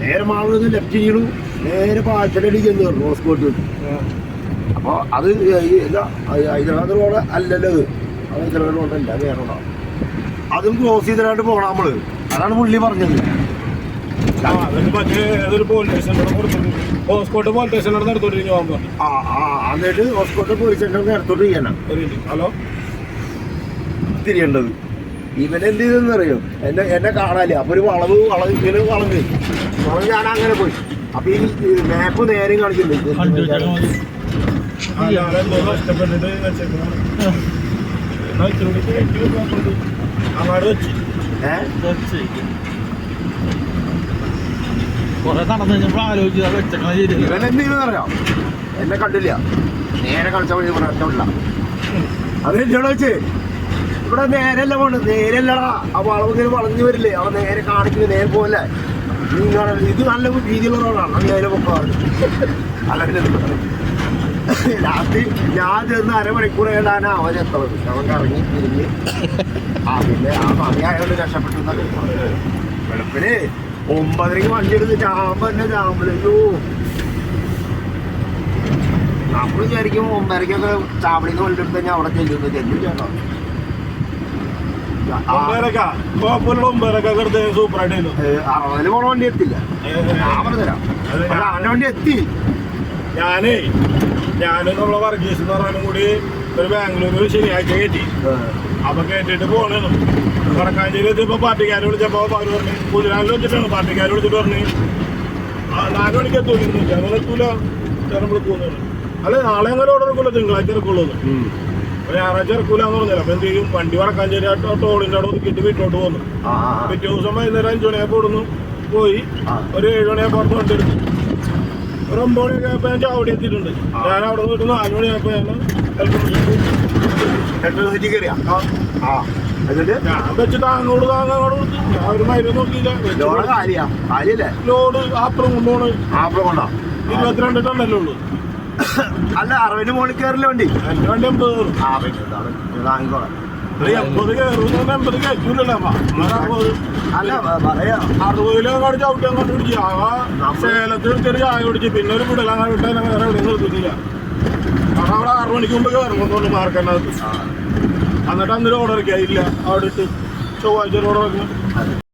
നേരെ മാളുന്ന ലെഫ്റ്റ് ചെയ്യണു. നേരെ പാച്ചലടി ചെന്ന് റോസ് ബോട്ട് അപ്പോൾ അത് ഹൈദരാബാദ് റോഡ് അല്ലല്ലോ അത്. ഹൈദരാബാദ് ഹൈദരാബാദ് റോഡല്ല വേറെ റോഡാണ് അതും ക്ലോസ് ചെയ്തിട്ട് പോകണം നമ്മൾ. അതാണ് പുള്ളി പറഞ്ഞത്. ഹോസ്കോട്ട് പോലീസ് സെന്റർ നേരത്തോട്ട് ചെയ്യണം. ഹലോ? തിരിയേണ്ടത്. ഇവൻ എന്ത് ചെയ്തെന്ന് അറിയോ എന്നെ എന്നെ കാണാല്ലേ അപ്പൊ ഒരു വളവ് വളവ് ഇങ്ങനെ വളഞ്ഞ് വളവ്. ഞാൻ അങ്ങനെ പോയി. അപ്പൊ ഈ മാപ്പ് നേരെ വെച്ചേക്കുന്നതാണ്. എന്നാ ഇവൻ എന്ത് കണ്ടില്ല. നേരെ കളിച്ച വഴി അത് എന്നോട് വെച്ച്? ഇവിടെ നേരല്ല പോണ് നേരല്ലടാ ആ വളവിങ്ങനെ വളഞ്ഞു വരില്ലേ അവ നേരെ കാണിക്കുന്നത് നേരെ പോലെ നീ ഇത് നല്ല രീതിയിലുള്ള റോഡാണ് നേരെ പൊക്കാറ് അല്ല ലാസ്റ്റ് ഞാൻ ചെന്ന് അരമണിക്കൂർ കേട്ടാണ് അവൻ എത്തുന്നത് അവൻ കറങ്ങി തിരിഞ്ഞ്. ആ പിന്നെ ആ സമയമായോണ്ട് രക്ഷപ്പെട്ടു. വെളുപ്പിന് ഒമ്പതരക്ക് വണ്ടി എടുത്ത് ചാമ്പന്നെ ചാമ്പലോ നമ്മൾ വിചാരിക്കും ഒമ്പതരക്കൊക്കെ ചാമ്പളിന്ന് എടുത്ത് കഴിഞ്ഞാൽ അവിടെ ചെല്ലുന്നു ചെല്ലും ചേട്ടാ പോണ വണ്ടി എത്തില്ല ഞാൻ പറഞ്ഞുതരാം. പക്ഷെ അവന്റെ വണ്ടി എത്തി. ഞാനേ ഞാനും നമ്മളെ വർഗീസ് എന്ന് പറഞ്ഞാലും കൂടി ഒരു ബാംഗ്ലൂര് ശനിയാഴ്ച കയറ്റി. അപ്പൊ കേട്ടിട്ട് പോണേന്നു. വടക്കാഞ്ചേരി എത്തിയപ്പോ പാർട്ടിക്കാരെ വിളിച്ചപ്പോ അവർ പറഞ്ഞു കുതിരാനിൽ വെച്ചിട്ടാണ് പാർട്ടിക്കാരെ വിളിച്ചിട്ട് പറഞ്ഞു. "ആ, നാല് മണിക്ക് എത്തൂല എത്തൂല. ചേർന്ന് വിളിക്കൂന്ന് അല്ല നാളെ അങ്ങനെ ഓർഡർ എടുക്കൂല തിങ്കളാഴ്ച ഇറക്കുള്ളൂ അപ്പൊ ഞായറാഴ്ച ഇറക്കൂല എന്ന് പറഞ്ഞില്ല. അപ്പൊ എന്ത് ചെയ്യും? വണ്ടി വടക്കാഞ്ചേരി ആ ടോളിന്റെ അവിടെ ഒതുക്കിയിട്ട് വീട്ടിലോട്ട് പോന്നു. പിറ്റേ ദിവസം വൈകുന്നേരം അഞ്ചു മണിയായപ്പോ ഇവിടുന്ന് പോയി ഒരു ഏഴ് മണിയായപ്പോ അവിടെ വണ്ടി എടുത്തു. ഒരു ഒമ്പത് മണിയൊക്കെ ആയപ്പോ ഞാൻ ചാവടി എത്തിയിട്ടുണ്ട്. ഞാൻ അവിടെ നിന്ന് നാല് മണിയായപ്പോ ഞാൻ കയറിയാ ആ. ഞാൻ വെച്ച് താങ്ങോട് താങ്ങോട് ഞാൻ ഒരു മരുന്ന് നോക്കിയില്ല. ലോഡ് ആപ്പിളും കൊണ്ടുപോണ്. ആപ്പിള കൊണ്ടാ? ഇരുപത്തിരണ്ട് ടണ്ണല്ലേ ഉള്ളൂ. അല്ല അറുപതിന് മുകളിൽ കയറില്ല വണ്ടി? എന്റെ വണ്ടി എൺപത് കയറും ആ പിന്നെ വാങ്ങിക്കോളാം. ഒരു എൺപത് കയറും എൺപത് കയറ്റൂലല്ലോ അമ്മ. അങ്ങനെ അറുപത്. അല്ല പറയാ. അങ്ങോട്ട് ചവിട്ടി അങ്ങോട്ട് പിടിച്ച് ആ സേലത്തിൽ ചെറിയ ചായ കുടിച്ച് പിന്നെ ഒരു നിർത്തിയില്ല കാരണം അവിടെ ആറു മണിക്ക് മുമ്പ് മാർക്കറ്റിനകത്ത്. എന്നിട്ട് അന്നൊരു ഓർഡർ ഇല്ല അവിടെ ഇട്ട് ചൊവ്വാഴ്ച ഓർഡർ വെക്കണം